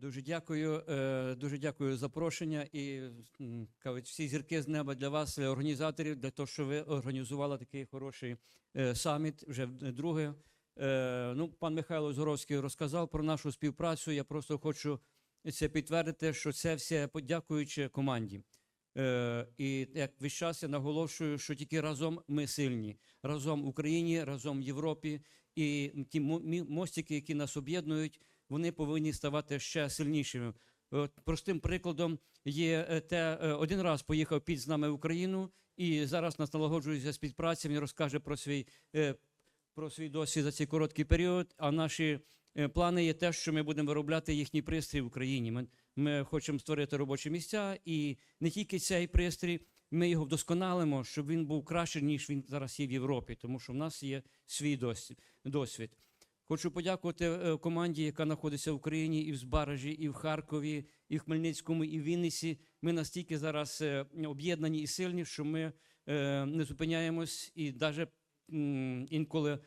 Дуже дякую, е, дуже дякую за запрошення і кажуть, всі зірки з неба для вас, для організаторів, для того, що ви організували такий хороший е, саміт, вже друге. Е, Ну, пан Михайло Згоровський розказав про нашу співпрацю. Я просто хочу це підтвердити, що це все подякуючи команді. Е, І як весь час я наголошую, що тільки разом ми сильні, разом в Україні, разом в Європі. І ті мо- мостики, які нас об'єднують, вони повинні ставати ще сильнішими. Простим прикладом є е, те, е, один раз поїхав під з нами в Україну, і зараз нас налагоджується співпраця. Він розкаже про свій е, про свій досвід за цей короткий період. А наші плани є те, що ми будемо виробляти їхній пристрій в Україні. Ми, ми хочемо створити робочі місця, і не тільки цей пристрій, ми його вдосконалимо, щоб він був краще, ніж він зараз є в Європі, тому що в нас є свій досвід. Хочу подякувати е, команді, яка знаходиться в Україні і в Збаражі, і в Харкові, і в Хмельницькому, і в Вінниці. Ми настільки зараз е, об'єднані і сильні, що ми е, не зупиняємось і навіть інколи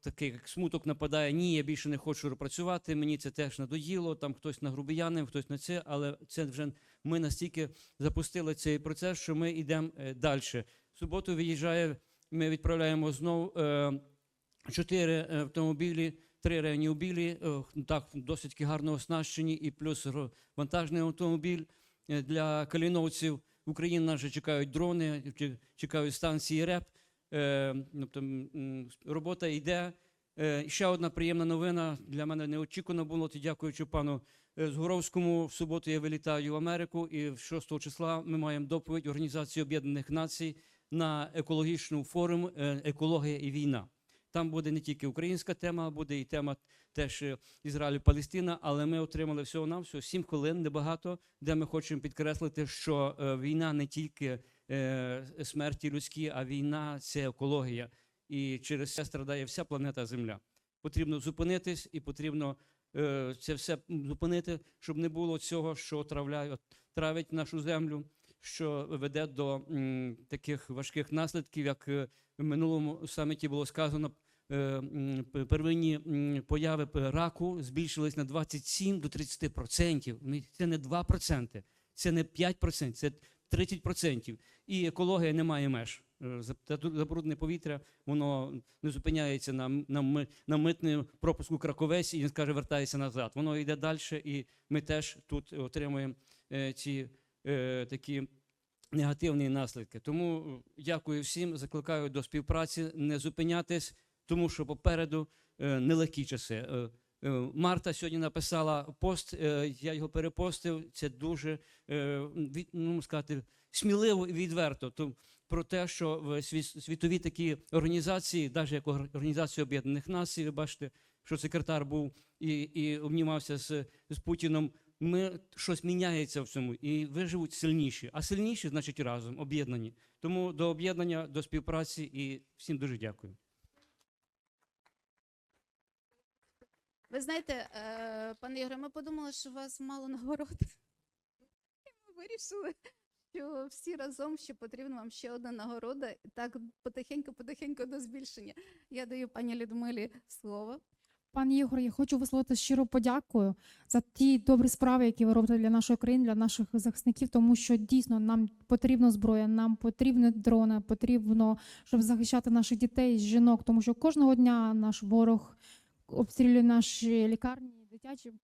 такий як смуток нападає, ні, я більше не хочу працювати, мені це теж надоїло, там хтось на грубіянин, хтось на це, але це вже ми настільки запустили цей процес, що ми йдемо далі. В суботу виїжджає, ми відправляємо знову чотири е, автомобілі, три реанімобілі, е, так, досить гарно оснащені, і плюс вантажний автомобіль е, для каліновців. В Україні вже чекають дрони, чекають станції РЕП. Тобто, робота йде. Ще одна приємна новина для мене неочікувано було. Дякуючи пану Згуровському. В суботу я вилітаю в Америку, і в 6 числа ми маємо доповідь Організації Об'єднаних Націй на екологічну форум Екологія і війна. Там буде не тільки українська тема, буде і тема теж е, Ізраїль-Палестина, але ми отримали всього нам всього 7 хвилин, небагато, де ми хочемо підкреслити, що е, війна не тільки е, смерті людські, а війна це екологія. І через це страдає вся планета Земля. Потрібно зупинитись і потрібно це все зупинити, щоб не було цього, що травляє, травить нашу землю, що веде до таких важких наслідків, як в минулому саміті було сказано. Е, Первинні появи раку збільшились на 27 до 30 процентів. Це не 2 проценти, це не 5 процентів, це 30 процентів. І екологія не має меж. Е, за- та тут Забруднене повітря, воно не зупиняється на, на, на митному пропуску Краковець і він скаже, вертається назад. Воно йде далі, і ми теж тут отримуємо е, ці е, такі негативні наслідки. Тому дякую всім, закликаю до співпраці, не зупинятись, тому що попереду е, нелегкі часи. Е, е, Марта сьогодні написала пост, я його перепостив. Це дуже ну, сказати, сміливо і відверто. То, про те, що в світові такі організації, навіть як Організація Об'єднаних Націй, ви бачите, що секретар був і, і обнімався з, з Путіном. Ми щось міняється в цьому, і виживуть сильніші. А сильніші, значить, разом, об'єднані. Тому до об'єднання, до співпраці і всім дуже дякую. Ви знаєте, е, пане Ігоре, ми подумали, що у вас мало нагород. І ми вирішили, що всі разом ще потрібна вам ще одна нагорода, і так потихеньку-потихеньку до збільшення. Я даю пані Людмилі слово. Пан Ігор, я хочу висловити щиро подякую за ті добрі справи, які ви робите для нашої країни, для наших захисників, тому що дійсно нам потрібна зброя, нам потрібні дрони, потрібно, щоб захищати наших дітей, жінок, тому що кожного дня наш ворог обстрілює наші лікарні, дитячі,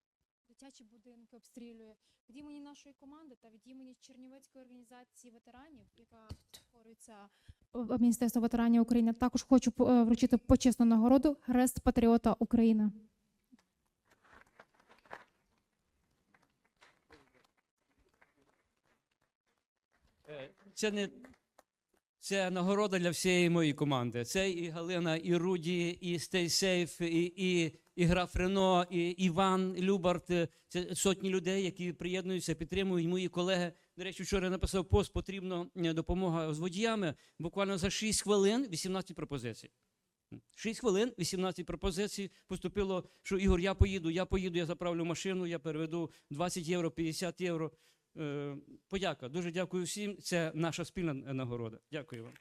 дитячі будинки обстрілює. Від імені нашої команди та від імені Чернівецької організації ветеранів, яка створюється в Міністерство ветеранів України, також хочу е, вручити почесну нагороду Хрест Патріота України. Е, Це не це нагорода для всієї моєї команди. Це і Галина, і Руді, і Safe, і, і, і граф Рено, і Іван Любарт. Це сотні людей, які приєднуються, підтримують мої колеги. До речі, вчора написав пост, потрібна допомога з водіями. Буквально за 6 хвилин 18 пропозицій. 6 хвилин, 18 пропозицій. Поступило, що Ігор, я поїду, я поїду, я заправлю машину, я переведу 20 євро, 50 євро. Е, Подяка. Дуже дякую всім. Це наша спільна нагорода. Дякую вам.